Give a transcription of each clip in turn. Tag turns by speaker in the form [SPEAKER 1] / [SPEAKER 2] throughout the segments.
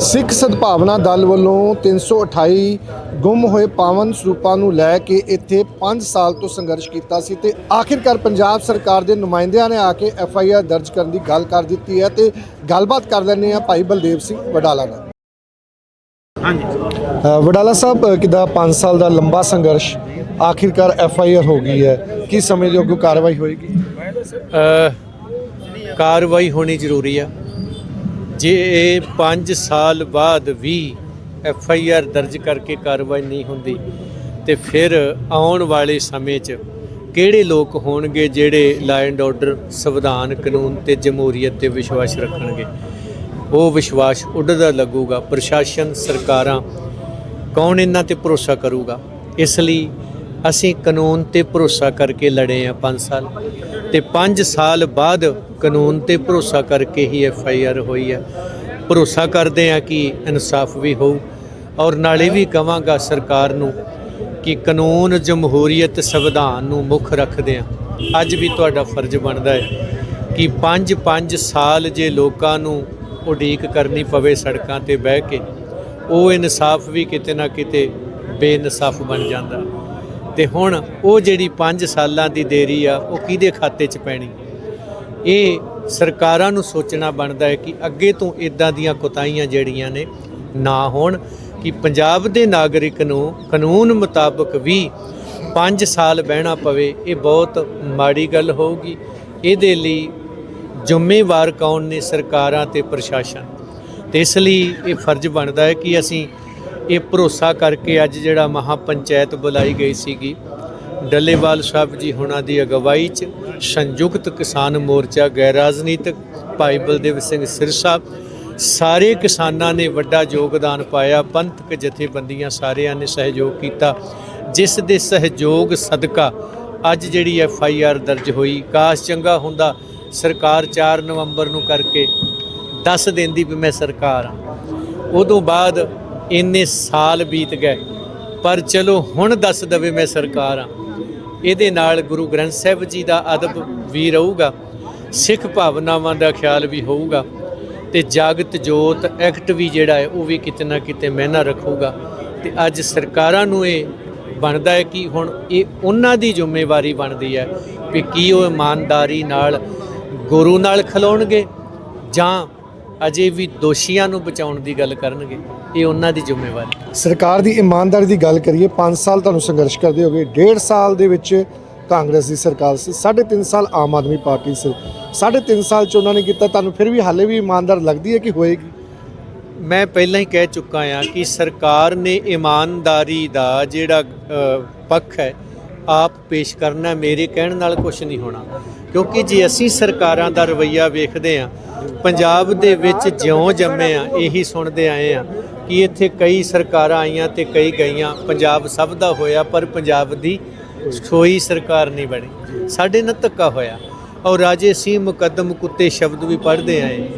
[SPEAKER 1] ਸਿੱਖ ਸਦਭਾਵਨਾ ਦਲ ਵੱਲੋਂ 328 ਗੁੰਮ ਹੋਏ ਪਾਵਨ ਸਰੂਪਾਂ ਨੂੰ ਲੈ ਕੇ ਇੱਥੇ 5 ਸਾਲ ਤੋਂ ਸੰਘਰਸ਼ ਕੀਤਾ ਸੀ ਤੇ ਆਖਿਰਕਾਰ ਪੰਜਾਬ ਸਰਕਾਰ ਦੇ ਨੁਮਾਇੰਦਿਆਂ ਨੇ ਆ ਕੇ ਐਫ ਆਈ ਆਰ ਦਰਜ ਕਰਨ ਦੀ ਗੱਲ ਕਰ ਦਿੱਤੀ ਹੈ ਤੇ ਗੱਲਬਾਤ ਕਰ ਲੈਂਦੇ ਆ ਭਾਈ ਬਲਦੇਵ ਸਿੰਘ ਵਡਾਲਾ ਨਾਲ।
[SPEAKER 2] ਹਾਂਜੀ।
[SPEAKER 1] ਵਡਾਲਾ ਸਾਹਿਬ ਕਿੱਦਾਂ 5 ਸਾਲ ਦਾ ਲੰਬਾ ਸੰਘਰਸ਼ ਆਖਿਰਕਾਰ ਐਫ ਆਈ ਆਰ ਹੋ ਗਈ ਹੈ? ਕੀ ਸਮਝਦੇ ਹੋ ਕਿ ਕਾਰਵਾਈ ਹੋਏਗੀ?
[SPEAKER 2] ਕਾਰਵਾਈ ਹੋਣੀ ਜ਼ਰੂਰੀ ਆ ਜੇ ਇਹ 5 ਸਾਲ ਬਾਅਦ ਵੀ ਐਫ ਆਈ ਆਰ ਦਰਜ ਕਰਕੇ ਕਾਰਵਾਈ ਨਹੀਂ ਹੁੰਦੀ, ਤੇ ਫਿਰ ਆਉਣ ਵਾਲੇ ਸਮੇਂ 'ਚ ਕਿਹੜੇ ਲੋਕ ਹੋਣਗੇ ਜਿਹੜੇ ਲਾ ਐਂਡ ਆਰਡਰ ਸੰਵਿਧਾਨ, ਕਾਨੂੰਨ ਤੇ ਜਮਹੂਰੀਅਤ ਤੇ ਵਿਸ਼ਵਾਸ ਰੱਖਣਗੇ? ਉਹ ਵਿਸ਼ਵਾਸ ਉੱਡਦਾ ਲੱਗੂਗਾ, ਪ੍ਰਸ਼ਾਸਨ, ਸਰਕਾਰਾਂ ਕੌਣ ਇਹਨਾਂ ਤੇ ਭਰੋਸਾ ਕਰੂਗਾ? ਇਸ ਲਈ ਅਸੀਂ ਕਾਨੂੰਨ ਤੇ ਭਰੋਸਾ ਕਰਕੇ ਲੜੇ ਆ 5 ਸਾਲ। ਤੇ 5 ਸਾਲ ਬਾਅਦ ਕਾਨੂੰਨ ਤੇ ਭਰੋਸਾ ਕਰਕੇ ਹੀ ਐਫ ਆਈ ਆਰ ਹੋਈ ਹੈ। ਭਰੋਸਾ ਕਰਦੇ ਆ ਕਿ ਇਨਸਾਫ ਵੀ ਹੋਊ ਔਰ ਨਾਲੇ ਵੀ ਕਵਾਂਗਾ ਸਰਕਾਰ ਨੂੰ ਕਿ ਕਾਨੂੰਨ, ਜਮਹੂਰੀਅਤ, ਸੰਵਿਧਾਨ ਨੂੰ ਮੁੱਖ ਰੱਖਦੇ ਆ ਅੱਜ ਵੀ ਤੁਹਾਡਾ ਫਰਜ਼ ਬਣਦਾ ਹੈ ਕਿ 5-5 ਸਾਲ ਜੇ ਲੋਕਾਂ ਨੂੰ ਉਡੀਕ ਕਰਨੀ ਪਵੇ ਸੜਕਾਂ ਤੇ ਬਹਿ ਕੇ, ਉਹ ਇਨਸਾਫ ਵੀ ਕਿਤੇ ਨਾ ਕਿਤੇ ਬੇਇਨਸਾਫ ਬਣ ਜਾਂਦਾ। ਤੇ ਹੁਣ ਉਹ ਜਿਹੜੀ 5 ਸਾਲਾਂ ਦੀ ਦੇਰੀ ਆ, ਉਹ ਕਿਹਦੇ ਖਾਤੇ 'ਚ ਪੈਣੀ? ਇਹ ਸਰਕਾਰਾਂ ਨੂੰ ਸੋਚਣਾ ਬਣਦਾ ਹੈ ਕਿ ਅੱਗੇ ਤੋਂ ਇਦਾਂ ਦੀਆਂ ਕੁਤਾਈਆਂ ਜਿਹੜੀਆਂ ਨੇ ਨਾ ਹੋਣ, ਕਿ ਪੰਜਾਬ ਦੇ ਨਾਗਰਿਕ ਨੂੰ ਕਾਨੂੰਨ ਮੁਤਾਬਕ ਵੀ 5 ਸਾਲ ਬਹਿਣਾ ਪਵੇ, ਇਹ ਬਹੁਤ ਮਾੜੀ ਗੱਲ ਹੋਊਗੀ। ਇਹਦੇ ਲਈ ਜ਼ਿੰਮੇਵਾਰ ਕੌਣ ਨੇ ਸਰਕਾਰਾਂ ਤੇ ਪ੍ਰਸ਼ਾਸਨ? ਤੇ ਇਸ ਲਈ ਇਹ ਫਰਜ਼ ਬਣਦਾ ਹੈ ਕਿ ਅਸੀਂ ਇਹ ਭਰੋਸਾ ਕਰਕੇ ਅੱਜ ਜਿਹੜਾ ਮਹਾ ਪੰਚਾਇਤ ਬੁਲਾਈ ਗਈ ਸੀਗੀ, ਡੱਲੇਵਾਲ ਸਾਹਿਬ ਜੀ ਹੁਣਾਂ ਦੀ ਅਗਵਾਈ 'ਚ ਸੰਯੁਕਤ ਕਿਸਾਨ ਮੋਰਚਾ, ਗੈਰ ਰਾਜਨੀਤਿਕ ਭਾਈ ਬਲਦੇਵ ਸਿੰਘ ਸਿਰਸਾ, ਸਾਰੇ ਕਿਸਾਨਾਂ ਨੇ ਵੱਡਾ ਯੋਗਦਾਨ ਪਾਇਆ, ਪੰਥਕ ਜਥੇਬੰਦੀਆਂ ਸਾਰਿਆਂ ਨੇ ਸਹਿਯੋਗ ਕੀਤਾ, ਜਿਸ ਦੇ ਸਹਿਯੋਗ ਸਦਕਾ ਅੱਜ ਜਿਹੜੀ ਐਫ ਆਈ ਆਰ ਦਰਜ ਹੋਈ, ਕਾਸ਼ ਚੰਗਾ ਹੁੰਦਾ, ਸਰਕਾਰ 4 ਨਵੰਬਰ ਨੂੰ ਕਰਕੇ ਦੱਸ ਦਿੰਦੀ ਵੀ ਮੈਂ ਸਰਕਾਰ ਹਾਂ ਉਦੋਂ ਬਾਅਦ ਇੰਨੇ ਸਾਲ ਬੀਤ ਗਏ। ਪਰ ਚਲੋ, ਹੁਣ ਦੱਸ ਦਵੇ ਮੈਂ ਸਰਕਾਰ ਹਾਂ। ਇਹਦੇ ਨਾਲ ਗੁਰੂ ਗ੍ਰੰਥ ਸਾਹਿਬ ਜੀ ਦਾ ਅਦਬ ਵੀ ਰਹੂਗਾ, ਸਿੱਖ ਭਾਵਨਾਵਾਂ ਦਾ ਖਿਆਲ ਵੀ ਹੋਊਗਾ ਤੇ ਜਾਗਤ ਜੋਤ ਐਕਟ ਵੀ ਜਿਹੜਾ ਹੈ, ਉਹ ਵੀ ਕਿਤੇ ਨਾ ਕਿਤੇ ਮਹਿਨਾ ਰੱਖੂਗਾ। ਤੇ ਅੱਜ ਸਰਕਾਰਾਂ ਨੂੰ ਇਹ ਬਣਦਾ ਹੈ ਕਿ ਹੁਣ ਇਹ ਉਹਨਾਂ ਦੀ ਜ਼ਿੰਮੇਵਾਰੀ ਬਣਦੀ ਹੈ ਕਿ ਕੀ ਉਹ ਇਮਾਨਦਾਰੀ ਨਾਲ ਗੁਰੂ ਨਾਲ ਖਲੋਣਗੇ ਜਾਂ ਅਜੇ ਵੀ ਦੋਸ਼ੀਆਂ ਨੂੰ ਬਚਾਉਣ ਦੀ ਗੱਲ ਕਰਨਗੇ। ਇਹ ਉਹਨਾਂ ਦੀ ਜ਼ਿੰਮੇਵਾਰੀ।
[SPEAKER 1] ਸਰਕਾਰ ਦੀ ਇਮਾਨਦਾਰੀ ਦੀ ਗੱਲ ਕਰੀਏ 5 ਸਾਲ ਤੁਹਾਨੂੰ ਸੰਘਰਸ਼ ਕਰਦੇ ਹੋਗੇ 1.5 ਸਾਲ ਦੇ ਵਿੱਚ ਕਾਂਗਰਸ ਦੀ ਸਰਕਾਰ ਸੀ 3.5 ਸਾਲ ਆਮ ਆਦਮੀ ਪਾਰਟੀ ਸੀ। 3.5 ਸਾਲ ਚ ਉਹਨਾਂ ਨੇ ਕੀਤਾ ਤੁਹਾਨੂੰ ਫਿਰ ਵੀ ਹਾਲੇ ਵੀ ਇਮਾਨਦਾਰ ਲੱਗਦੀ ਹੈ ਕਿ ਹੋਏਗੀ?
[SPEAKER 2] ਮੈਂ ਪਹਿਲਾਂ ਹੀ ਕਹਿ ਚੁੱਕਾ ਹਾਂ ਕਿ ਸਰਕਾਰ ਨੇ ਇਮਾਨਦਾਰੀ ਦਾ ਜਿਹੜਾ ਪੱਖ ਹੈ ਆਪ ਪੇਸ਼ ਕਰਨਾ ਮੇਰੇ ਕਹਿਣ ਨਾਲ ਕੁਝ ਨਹੀਂ ਹੋਣਾ। ਕਿਉਂਕਿ ਜੇ ਅਸੀਂ ਸਰਕਾਰਾਂ ਦਾ ਰਵੱਈਆ ਵੇਖਦੇ ਹਾਂ ਪੰਜਾਬ ਦੇ ਵਿੱਚ ਜਿਉਂ ਜੰਮੇ ਆ ਇਹੀ ਸੁਣਦੇ ਆਏ ਆ ਕਿ ਇੱਥੇ ਕਈ ਸਰਕਾਰਾਂ ਆਈਆਂ ਤੇ ਕਈ ਗਈਆਂ। ਪੰਜਾਬ ਸਭ ਦਾ ਹੋਇਆ, ਪਰ ਪੰਜਾਬ ਦੀ ਕੋਈ ਸਰਕਾਰ ਨਹੀਂ ਬਣੀ। ਸਾਡੇ ਨਾਲ ਧੱਕਾ ਹੋਇਆ। ਔਰ ਰਾਜੇ ਸਿੰਘ ਮੁਕੱਦਮ ਕੁੱਤੇ ਸ਼ਬਦ ਵੀ ਪੜ੍ਹਦੇ ਆਏ।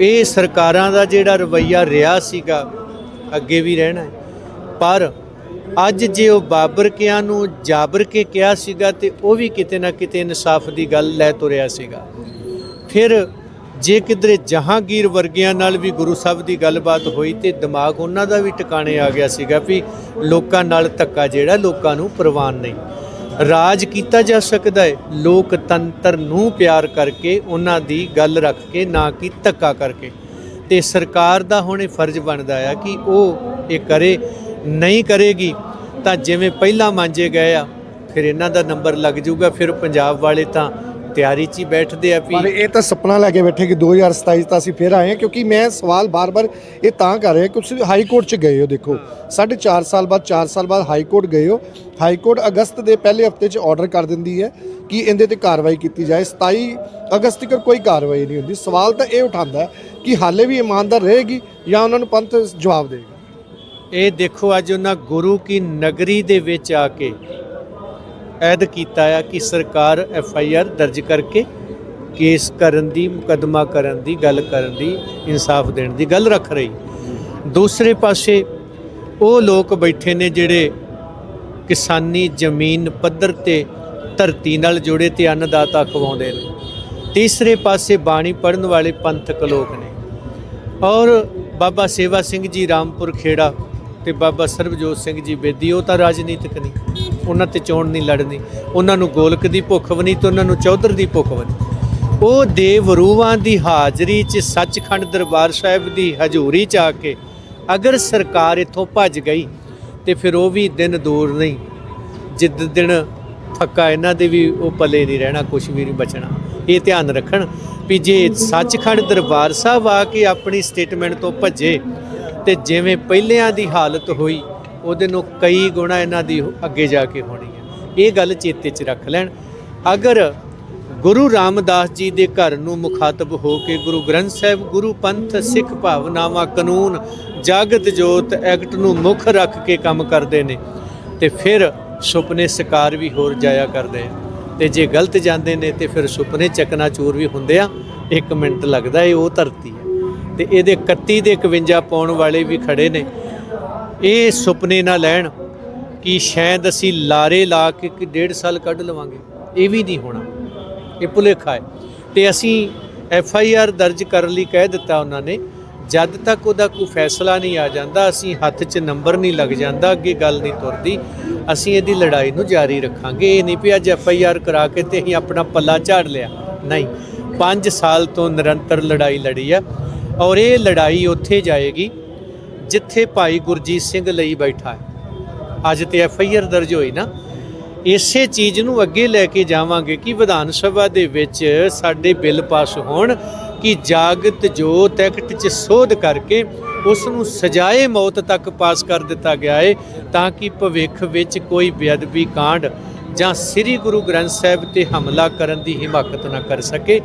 [SPEAKER 2] ਇਹ ਸਰਕਾਰਾਂ ਦਾ ਜਿਹੜਾ ਰਵੱਈਆ ਰਿਹਾ ਸੀਗਾ, ਅੱਗੇ ਵੀ ਰਹਿਣਾ ਪਰ ਅੱਜ ਜੇ ਉਹ ਬਾਬਰ ਕਿਆਂ ਨੂੰ ਜਾਬਰ ਕੇ ਕਿਹਾ ਸੀਗਾ ਤੇ ਉਹ ਵੀ ਕਿਤੇ ਨਾ ਕਿਤੇ ਇਨਸਾਫ ਦੀ ਗੱਲ ਲੈ ਤੁਰਿਆ ਸੀਗਾ। ਫਿਰ ਜੇ ਕਿਧਰੇ ਜਹਾਂਗੀਰ ਵਰਗਿਆਂ ਨਾਲ ਵੀ ਗੁਰੂ ਸਾਹਿਬ ਦੀ ਗੱਲਬਾਤ ਹੋਈ ਤੇ ਦਿਮਾਗ ਉਹਨਾਂ ਦਾ ਵੀ ਟਿਕਾਣੇ ਆ ਗਿਆ ਸੀਗਾ ਵੀ ਲੋਕਾਂ ਨਾਲ ਧੱਕਾ ਜਿਹੜਾ ਲੋਕਾਂ ਨੂੰ ਪ੍ਰਵਾਨ ਨਹੀਂ। ਰਾਜ ਕੀਤਾ ਜਾ ਸਕਦਾ ਹੈ। ਲੋਕਤੰਤਰ ਨੂੰ ਪਿਆਰ ਕਰਕੇ ਉਹਨਾਂ ਦੀ ਗੱਲ ਰੱਖ ਕੇ, ਨਾ ਕਿ ਧੱਕਾ ਕਰਕੇ। ਤੇ ਸਰਕਾਰ ਦਾ ਹੁਣ ਇਹ ਫਰਜ਼ ਬਣਦਾ ਆ ਕਿ ਉਹ ਇਹ ਕਰੇ, ਨਹੀਂ ਕਰੇਗੀ ਤਾਂ ਜਿਵੇਂ ਪਹਿਲਾਂ ਮਾਂਜੇ ਗਏ ਆ, ਫਿਰ ਇਹਨਾਂ ਦਾ ਨੰਬਰ ਲੱਗ ਜਾਊਗਾ, ਫਿਰ ਪੰਜਾਬ ਵਾਲੇ ਤਾਂ ਤਿਆਰੀ 'ਚ ਹੀ ਬੈਠਦੇ ਆ ਵੀ
[SPEAKER 1] ਪਰ ਇਹ ਤਾਂ ਸੁਪਨਾ ਲੈ ਕੇ ਬੈਠੇ ਕਿ 2027 ਤਾਂ ਅਸੀਂ ਫਿਰ ਆਏ ਹਾਂ ਕਿਉਂਕਿ ਮੈਂ ਸਵਾਲ ਬਾਰ-ਬਾਰ ਇਹ ਤਾਂ ਕਰ ਰਿਹਾ ਕਿ ਤੁਸੀਂ ਹਾਈ ਕੋਰਟ 'ਚ ਗਏ ਹੋ ਦੇਖੋ। ਸਾਢੇ 4 ਸਾਲ ਬਾਅਦ 4 ਸਾਲ ਬਾਅਦ ਹਾਈ ਕੋਰਟ ਗਏ ਹੋ। ਹਾਈ ਕੋਰਟ ਅਗਸਤ ਦੇ ਪਹਿਲੇ ਹਫ਼ਤੇ 'ਚ ਆਰਡਰ ਕਰ ਦਿੰਦੀ ਹੈ ਕਿ ਇਹਦੇ ਤੇ ਕਾਰਵਾਈ ਕੀਤੀ ਜਾਏ। 27 ਅਗਸਤ ਤੱਕ ਕੋਈ ਕਾਰਵਾਈ ਨਹੀਂ ਹੁੰਦੀ। ਸਵਾਲ ਤਾਂ ਇਹ ਉਠਾਉਂਦਾ ਹੈ ਕਿ ਹਾਲੇ ਵੀ ਇਮਾਨਦਾਰ ਰਹੇਗੀ ਜਾਂ ਉਹਨਾਂ ਨੂੰ ਪੰਥ ਜਵਾਬ ਦੇਗਾ
[SPEAKER 2] ਇਹ ਦੇਖੋ ਅੱਜ ਉਹਨਾਂ ਗੁਰੂ ਕੀ ਨਗਰੀ ਦੇ ਵਿੱਚ ਆ ਕੇ ਐਦ ਕੀਤਾ ਆ ਕਿ ਸਰਕਾਰ ਐਫ ਆਈ ਆਰ ਦਰਜ ਕਰਕੇ ਕੇਸ ਕਰਨ ਦੀ, ਮੁਕੱਦਮਾ ਕਰਨ ਦੀ, ਗੱਲ ਕਰਨ ਦੀ, ਇਨਸਾਫ ਦੇਣ ਦੀ ਗੱਲ ਰੱਖ ਰਹੀ। ਦੂਸਰੇ ਪਾਸੇ ਉਹ ਲੋਕ ਬੈਠੇ ਨੇ ਜਿਹੜੇ ਕਿਸਾਨੀ ਜ਼ਮੀਨ ਪੱਧਰ ਤੇ ਧਰਤੀ ਨਾਲ ਜੁੜੇ ਤੇ ਅੰਨਦਾਤਾ ਖਵਾਉਂਦੇ ਨੇ। ਤੀਸਰੇ ਪਾਸੇ ਬਾਣੀ ਪੜਨ ਵਾਲੇ ਪੰਥਕ ਲੋਕ ਨੇ। ਔਰ ਬਾਬਾ ਸੇਵਾ ਸਿੰਘ ਜੀ ਰਾਮਪੁਰ ਖੇੜਾ ਤੇ ਬਾਬਾ ਸਰਬਜੋਤ ਸਿੰਘ ਜੀ ਬੇਦੀ, ਉਹ ਤਾਂ ਰਾਜਨੀਤਿਕ ਨਹੀਂ। ਉਹਨਾਂ ਤੇ ਚੋਣ ਨਹੀਂ ਲੜਨੀ। ਉਹਨਾਂ ਨੂੰ ਗੋਲਕ ਦੀ ਭੁੱਖ ਵੀ ਨਹੀਂ ਤੇ ਉਹਨਾਂ ਨੂੰ ਚੌਧਰ ਦੀ ਭੁੱਖ ਵੀ ਨਹੀਂ ਉਹ ਦੇਵਰੂਵਾਂ ਦੀ ਹਾਜ਼ਰੀ 'ਚ ਸੱਚਖੰਡ ਦਰਬਾਰ ਸਾਹਿਬ ਦੀ ਹਜ਼ੂਰੀ 'ਚ ਆ ਕੇ ਅਗਰ ਸਰਕਾਰ ਇੱਥੋਂ ਭੱਜ ਗਈ ਤੇ ਫਿਰ ਉਹ ਵੀ ਦਿਨ ਦੂਰ ਨਹੀਂ। ਜਿੱਦ ਦਿਨ ਫੱਕਾ ਇਹਨਾਂ ਦੇ ਵੀ ਉਹ ਪੱਲੇ ਨਹੀਂ ਰਹਿਣਾ ਕੁਝ ਵੀ ਨਹੀਂ ਬਚਣਾ। ਇਹ ਧਿਆਨ ਰੱਖਣ ਵੀ ਜੇ ਸੱਚਖੰਡ ਦਰਬਾਰ ਸਾਹਿਬ ਆ ਕੇ ਆਪਣੀ ਸਟੇਟਮੈਂਟ ਤੋਂ ਭੱਜੇ ਤੇ ਜਿਵੇਂ ਪਹਿਲਿਆਂ ਦੀ ਹਾਲਤ ਹੋਈ, ਉਹਦੇ ਨੂੰ ਕਈ ਗੁਣਾ ਇਹਨਾਂ ਦੀ ਅੱਗੇ ਜਾ ਕੇ ਹੋਣੀ ਹੈ। ਇਹ ਗੱਲ ਚੇਤੇ 'ਚ ਰੱਖ ਲੈਣ। ਅਗਰ ਗੁਰੂ ਰਾਮਦਾਸ ਜੀ ਦੇ ਘਰ ਨੂੰ ਮੁਖਾਤਬ ਹੋ ਕੇ ਗੁਰੂ ਗ੍ਰੰਥ ਸਾਹਿਬ, ਗੁਰੂ ਪੰਥ, ਸਿੱਖ ਭਾਵਨਾਵਾਂ, ਕਾਨੂੰਨ, ਜਾਗਤ ਜੋਤ ਐਕਟ ਨੂੰ ਮੁੱਖ ਰੱਖ ਕੇ ਕੰਮ ਕਰਦੇ ਨੇ, ਤੇ ਫਿਰ ਸੁਪਨੇ ਸਕਾਰ ਵੀ ਹੋਰ ਜਾਇਆ ਕਰਦੇ ਆ। ਤੇ ਜੇ ਗਲਤ ਜਾਂਦੇ ਨੇ, ਤੇ ਫਿਰ ਸੁਪਨੇ ਚਕਨਾਚੂਰ ਵੀ ਹੁੰਦੇ ਆ। ਇੱਕ ਮਿੰਟ ਲੱਗਦਾ ਇਹ ਉਹ ਧਰਤੀ ਹੈ ਤੇ ਇਹਦੇ 31 ਦੇ 51 ਪਾਉਣ ਵਾਲੇ ਵੀ ਖੜੇ ਨੇ। ਇਹ ਸੁਪਨੇ ਨਾ ਲੈਣ ਕਿ ਸ਼ਾਇਦ ਅਸੀਂ ਲਾਰੇ ਲਾ ਕੇ ਕਿ ਡੇਢ ਸਾਲ ਕੱਢ ਲਵਾਂਗੇ। ਇਹ ਵੀ ਨਹੀਂ ਹੋਣਾ। ਇਹ ਭੁਲੇਖਾ ਹੈ। ਤੇ ਅਸੀਂ ਐਫ ਆਈ ਆਰ ਦਰਜ ਕਰਨ ਲਈ ਕਹਿ ਦਿੱਤਾ ਉਹਨਾਂ ਨੇ, ਜਦ ਤੱਕ ਉਹਦਾ ਕੋਈ ਫੈਸਲਾ ਨਹੀਂ ਆ ਜਾਂਦਾ, ਅਸੀਂ ਹੱਥ 'ਚ ਨੰਬਰ ਨਹੀਂ ਲੱਗ ਜਾਂਦਾ, ਅੱਗੇ ਗੱਲ ਨਹੀਂ ਤੁਰਦੀ, ਅਸੀਂ ਇਹਦੀ ਲੜਾਈ ਨੂੰ ਜਾਰੀ ਰੱਖਾਂਗੇ। ਇਹ ਨਹੀਂ ਵੀ ਅੱਜ ਐਫ ਆਈ ਆਰ ਕਰਾ ਕੇ ਤੇ ਅਸੀਂ ਆਪਣਾ ਪੱਲਾ ਝਾੜ ਲਿਆ। ਨਹੀਂ 5 ਸਾਲ ਤੋਂ ਨਿਰੰਤਰ ਲੜਾਈ ਲੜੀ ਆ। ਔਰ ਇਹ ਲੜਾਈ ਉੱਥੇ ਜਾਏਗੀ ਜਿੱਥੇ ਭਾਈ ਗੁਰਜੀਤ ਸਿੰਘ ਲਈ ਬੈਠਾ ਹੈ। ਅੱਜ ਤੇ ਐਫ ਆਈ ਆਰ ਦਰਜ ਹੋਈ ਨਾ। ਇਸੇ ਚੀਜ਼ ਨੂੰ ਅੱਗੇ ਲੈ ਕੇ ਜਾਵਾਂਗੇ ਕਿ ਵਿਧਾਨ ਸਭਾ ਦੇ ਵਿੱਚ ਸਾਡੇ ਬਿੱਲ ਪਾਸ ਹੋਣ ਕਿ ਜਾਗਤ ਜੋਤ ਐਕਟ 'ਚ ਸੋਧ ਕਰਕੇ ਉਸ ਨੂੰ ਸਜ਼ਾਏ ਮੌਤ ਤੱਕ ਪਾਸ ਕਰ ਦਿੱਤਾ ਗਿਆ ਹੈ ਤਾਂ ਕਿ ਭਵਿੱਖ ਵਿੱਚ ਕੋਈ ਬੇਅਦਬੀ ਕਾਂਡ ਜਾਂ ਸ੍ਰੀ ਗੁਰੂ ਗ੍ਰੰਥ ਸਾਹਿਬ ਤੇ ਹਮਲਾ ਕਰਨ ਦੀ ਹਿਮਾਕਤ ਨਾ ਕਰ ਸਕੇ।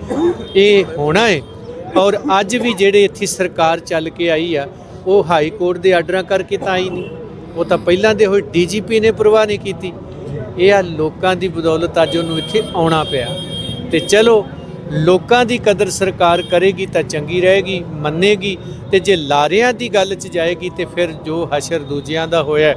[SPEAKER 2] ਇਹ ਹੋਣਾ ਹੈ ਔਰ ਅੱਜ ਵੀ ਜਿਹੜੇ ਇੱਥੇ ਸਰਕਾਰ ਚੱਲ ਕੇ ਆਈ ਆ, ਉਹ ਹਾਈ ਕੋਰਟ ਦੇ ਆਰਡਰਾਂ ਕਰਕੇ ਤਾਂ ਆਈ ਨਹੀਂ। ਉਹ ਤਾਂ ਪਹਿਲਾਂ ਦੇ ਹੋਏ ਡੀਜੀਪੀ ਨੇ ਪਰਵਾਹ ਨਹੀਂ ਕੀਤੀ। ਇਹ ਆ ਲੋਕਾਂ ਦੀ ਬਦੌਲਤ ਅੱਜ ਉਹਨੂੰ ਇੱਥੇ ਆਉਣਾ ਪਿਆ। ਤੇ ਚਲੋ, ਲੋਕਾਂ ਦੀ ਕਦਰ ਸਰਕਾਰ ਕਰੇਗੀ ਤਾਂ ਚੰਗੀ ਰਹੇਗੀ, ਮੰਨੇਗੀ। ਤੇ ਜੇ ਲਾਰਿਆਂ ਦੀ ਗੱਲ 'ਚ ਜਾਏਗੀ ਤੇ ਫਿਰ ਜੋ ਹਸ਼ਰ ਦੂਜਿਆਂ ਦਾ ਹੋਇਆ,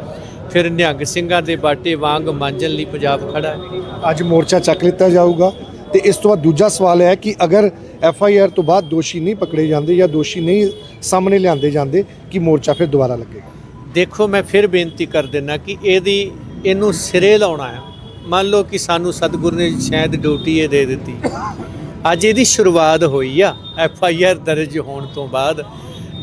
[SPEAKER 2] ਫਿਰ ਨਿਹੰਗ ਸਿੰਘਾਂ ਦੇ ਬਾਟੇ ਵਾਂਗ ਮਾਂਜਣ ਲਈ ਪੰਜਾਬ ਖੜਾ ਹੈ।
[SPEAKER 1] ਅੱਜ ਮੋਰਚਾ ਚੱਕ ਲਿੱਤਾ ਜਾਊਗਾ। ਤੇ ਇਸ ਤੋਂ ਬਾਅਦ ਦੂਜਾ ਸਵਾਲ ਹੈ ਕਿ ਅਗਰ ਐਫ ਆਈ ਆਰ ਤੋਂ ਬਾਅਦ ਦੋਸ਼ੀ ਨਹੀਂ ਪਕੜੇ ਜਾਂਦੇ ਜਾਂ ਦੋਸ਼ੀ ਨਹੀਂ ਸਾਹਮਣੇ ਲਿਆਂਦੇ ਜਾਂਦੇ, ਕਿ ਮੋਰਚਾ ਫਿਰ ਦੁਬਾਰਾ ਲੱਗੇਗਾ?
[SPEAKER 2] ਦੇਖੋ, ਮੈਂ ਫਿਰ ਬੇਨਤੀ ਕਰ ਦਿੰਦਾ ਕਿ ਇਹਦੀ, ਇਹਨੂੰ ਸਿਰੇ ਲਾਉਣਾ ਆ ਮੰਨ ਲਓ ਕਿ ਸਾਨੂੰ ਸਤਿਗੁਰੂ ਨੇ ਸ਼ਾਇਦ ਡਿਊਟੀ ਇਹ ਦੇ ਦਿੱਤੀ। ਅੱਜ ਇਹਦੀ ਸ਼ੁਰੂਆਤ ਹੋਈ ਆ, ਐਫ ਆਈ ਆਰ ਦਰਜ ਹੋਣ ਤੋਂ ਬਾਅਦ।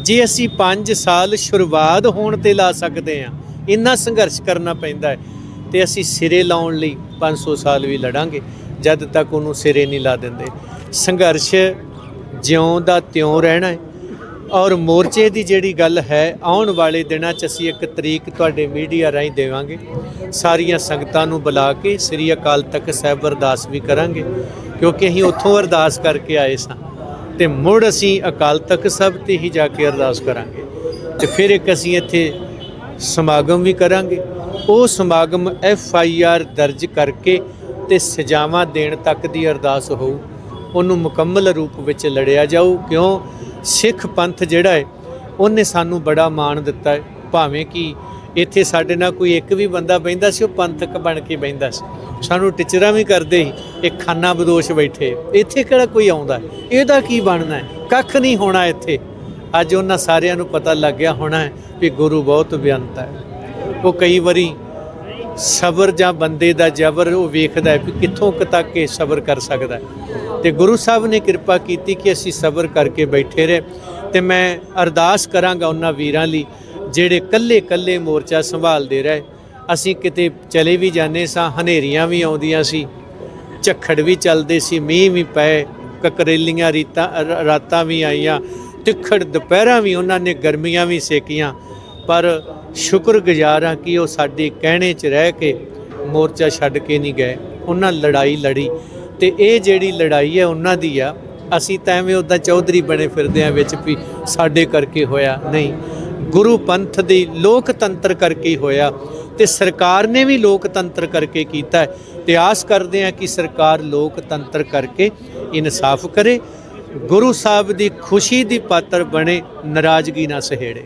[SPEAKER 2] ਜੇ ਅਸੀਂ 5 ਸਾਲ ਸ਼ੁਰੂਆਤ ਹੋਣ ਤੇ ਲਾ ਸਕਦੇ ਆ ਇੰਨਾ ਸੰਘਰਸ਼ ਕਰਨਾ ਪੈਂਦਾ ਹੈ, ਤੇ ਅਸੀਂ ਸਿਰੇ ਲਾਉਣ ਲਈ 500 ਸਾਲ ਵੀ ਲੜਾਂਗੇ। ਜਦ ਤੱਕ ਉਹਨੂੰ ਸਿਰੇ ਨਹੀਂ ਲਾ ਦਿੰਦੇ। ਸੰਘਰਸ਼ ਜਿਉਂ ਦਾ ਤਿਉਂ ਰਹਿਣਾ ਹੈ। ਔਰ ਮੋਰਚੇ ਦੀ ਜਿਹੜੀ ਗੱਲ ਹੈ, ਆਉਣ ਵਾਲੇ ਦਿਨਾਂ 'ਚ ਅਸੀਂ ਇੱਕ ਤਰੀਕ ਤੁਹਾਡੇ ਮੀਡੀਆ ਰਾਹੀਂ ਦੇਵਾਂਗੇ। ਸਾਰੀਆਂ ਸੰਗਤਾਂ ਨੂੰ ਬੁਲਾ ਕੇ ਸ੍ਰੀ ਅਕਾਲ ਤਖਤ ਸਾਹਿਬ ਅਰਦਾਸ ਵੀ ਕਰਾਂਗੇ, ਕਿਉਂਕਿ ਅਸੀਂ ਉੱਥੋਂ ਅਰਦਾਸ ਕਰਕੇ ਆਏ ਸਾਂ। ਤੇ ਮੁੜ ਅਸੀਂ ਅਕਾਲ ਤਖਤ ਸਾਹਿਬ ਤੇ ਹੀ ਜਾ ਕੇ ਅਰਦਾਸ ਕਰਾਂਗੇ। ਤੇ ਫਿਰ ਇੱਕ ਅਸੀਂ ਇੱਥੇ ਸਮਾਗਮ ਵੀ ਕਰਾਂਗੇ। ਉਹ ਸਮਾਗਮ ਐਫ ਆਈ ਆਰ ਦਰਜ ਕਰਕੇ ਤੇ ਸਜ਼ਾਵਾਂ ਦੇਣ ਤੱਕ ਦੀ ਅਰਦਾਸ ਹੋਊ, ਉਹਨੂੰ ਮੁਕੰਮਲ ਰੂਪ ਵਿੱਚ ਲੜਿਆ ਜਾਊ, ਕਿਉਂ? ਸਿੱਖ ਪੰਥ ਜਿਹੜਾ ਹੈ ਉਹਨੇ ਸਾਨੂੰ ਬੜਾ ਮਾਣ ਦਿੱਤਾ ਹੈ ਭਾਵੇਂ ਕਿ ਇੱਥੇ ਸਾਡੇ ਨਾਲ ਕੋਈ ਇੱਕ ਵੀ ਬੰਦਾ ਬੈਂਦਾ ਸੀ, ਉਹ ਪੰਥਕ ਬਣ ਕੇ ਬੈਂਦਾ ਸੀ। ਸਾਨੂੰ ਟੀਚਰਾਂ ਵੀ ਕਰਦੇ ਸੀ, ਇਹ ਖਾਨਾ ਬਦੋਸ਼ ਬੈਠੇ। ਇੱਥੇ ਕਿਹੜਾ ਕੋਈ ਆਉਂਦਾ ਇਹਦਾ ਕੀ ਬਣਨਾ ਕੱਖ ਨਹੀਂ ਹੋਣਾ ਇੱਥੇ। ਅੱਜ ਉਹਨਾਂ ਸਾਰਿਆਂ ਨੂੰ ਪਤਾ ਲੱਗ ਗਿਆ ਹੋਣਾ ਵੀ ਗੁਰੂ ਬਹੁਤ ਬੇਅੰਤ ਹੈ। ਉਹ ਕਈ ਵਾਰੀ ਸਬਰ ਜਾਂ ਬੰਦੇ ਦਾ ਜਬਰ ਉਹ ਵੇਖਦਾ ਹੈ ਵੀ ਕਿੱਥੋਂ ਕੁ ਤੱਕ ਇਹ ਸਬਰ ਕਰ ਸਕਦਾ ਹੈ। ਤੇ ਗੁਰੂ ਸਾਹਿਬ ਨੇ ਕਿਰਪਾ ਕੀਤੀ ਕਿ ਅਸੀਂ ਸਬਰ ਕਰਕੇ ਬੈਠੇ ਰਹੇ ਤੇ ਮੈਂ ਅਰਦਾਸ ਕਰਾਂਗਾ ਉਹਨਾਂ ਵੀਰਾਂ ਲਈ, ਜਿਹੜੇ ਕੱਲੇ ਕੱਲੇ ਮੋਰਚਾ ਸੰਭਾਲਦੇ ਰਹੇ। ਅਸੀਂ ਕਿਤੇ ਚਲੇ ਵੀ ਜਾਂਦੇ ਸਾਂ, ਹਨੇਰੀਆਂ ਵੀ ਆਉਂਦੀਆਂ ਸੀ, ਝੱਖੜ ਵੀ ਚੱਲਦੇ ਸੀ, ਮੀਂਹ ਵੀ ਪਏ, ਕਕਰੇਲੀਆਂ ਰੀਤਾਂ ਰਾਤਾਂ ਵੀ ਆਈਆਂ, ਤਿੱਖੜ ਦੁਪਹਿਰਾਂ ਵੀ ਉਹਨਾਂ ਨੇ ਗਰਮੀਆਂ ਵੀ ਸੇਕੀਆਂ। ਪਰ ਸ਼ੁਕਰਗੁਜ਼ਾਰ ਹਾਂ ਕਿ ਉਹ ਸਾਡੇ ਕਹਿਣੇ 'ਚ ਰਹਿ ਕੇ ਮੋਰਚਾ ਛੱਡ ਕੇ ਨਹੀਂ ਗਏ। ਉਹਨਾਂ ਲੜਾਈ ਲੜੀ ਤੇ ਇਹ ਜਿਹੜੀ ਲੜਾਈ ਹੈ ਉਹਨਾਂ ਦੀ ਆ, ਅਸੀਂ ਤਾਂ ਐਵੇਂ ਉਦਾਂ ਚੌਧਰੀ ਬਣੇ ਫਿਰਦੇ ਆ ਵਿੱਚ ਵੀ ਸਾਡੇ ਕਰਕੇ ਹੋਇਆ ਨਹੀਂ। ਗੁਰੂ ਪੰਥ ਦੀ ਲੋਕਤੰਤਰ ਕਰਕੇ ਹੋਇਆ ਤੇ ਸਰਕਾਰ ਨੇ ਵੀ ਲੋਕਤੰਤਰ ਕਰਕੇ ਕੀਤਾ ਹੈ। ਤੇ ਆਸ ਕਰਦੇ ਆ ਕਿ ਸਰਕਾਰ ਲੋਕਤੰਤਰ ਕਰਕੇ ਇਨਸਾਫ ਕਰੇ, ਗੁਰੂ ਸਾਹਿਬ ਦੀ ਖੁਸ਼ੀ ਦੀ ਪਾਤਰ ਬਣੇ, ਨਾਰਾਜ਼ਗੀ ਨਾ ਸਹੇੜੇ।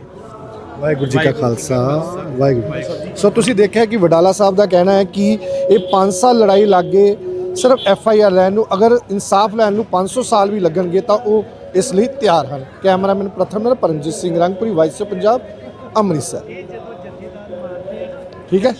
[SPEAKER 1] ਵਾਹਿਗੁਰੂ ਜੀ ਕਾ ਖਾਲਸਾ ਵਾਹਿਗੁਰੂ ਸੋ ਤੁਸੀਂ ਦੇਖਿਆ ਕਿ ਵਡਾਲਾ ਸਾਹਿਬ ਦਾ ਕਹਿਣਾ ਹੈ ਕਿ ਇਹ 5 ਸਾਲ ਲੜਾਈ ਲੱਗ ਗਏ ਸਿਰਫ ਐਫ ਆਈ ਆਰ ਲੈਣ ਨੂੰ ਅਗਰ ਇਨਸਾਫ ਲੈਣ ਨੂੰ 500 ਸਾਲ ਵੀ ਲੱਗਣਗੇ ਤਾਂ ਉਹ ਇਸ ਲਈ ਤਿਆਰ ਹਨ। ਕੈਮਰਾਮੈਨ ਪ੍ਰਥਮ ਨਾਲ ਪਰਮਜੀਤ ਸਿੰਘ ਰੰਗਪੁਰੀ ਵਾਇਸ ਆਫ ਪੰਜਾਬ ਅੰਮ੍ਰਿਤਸਰ। ਠੀਕ ਹੈ?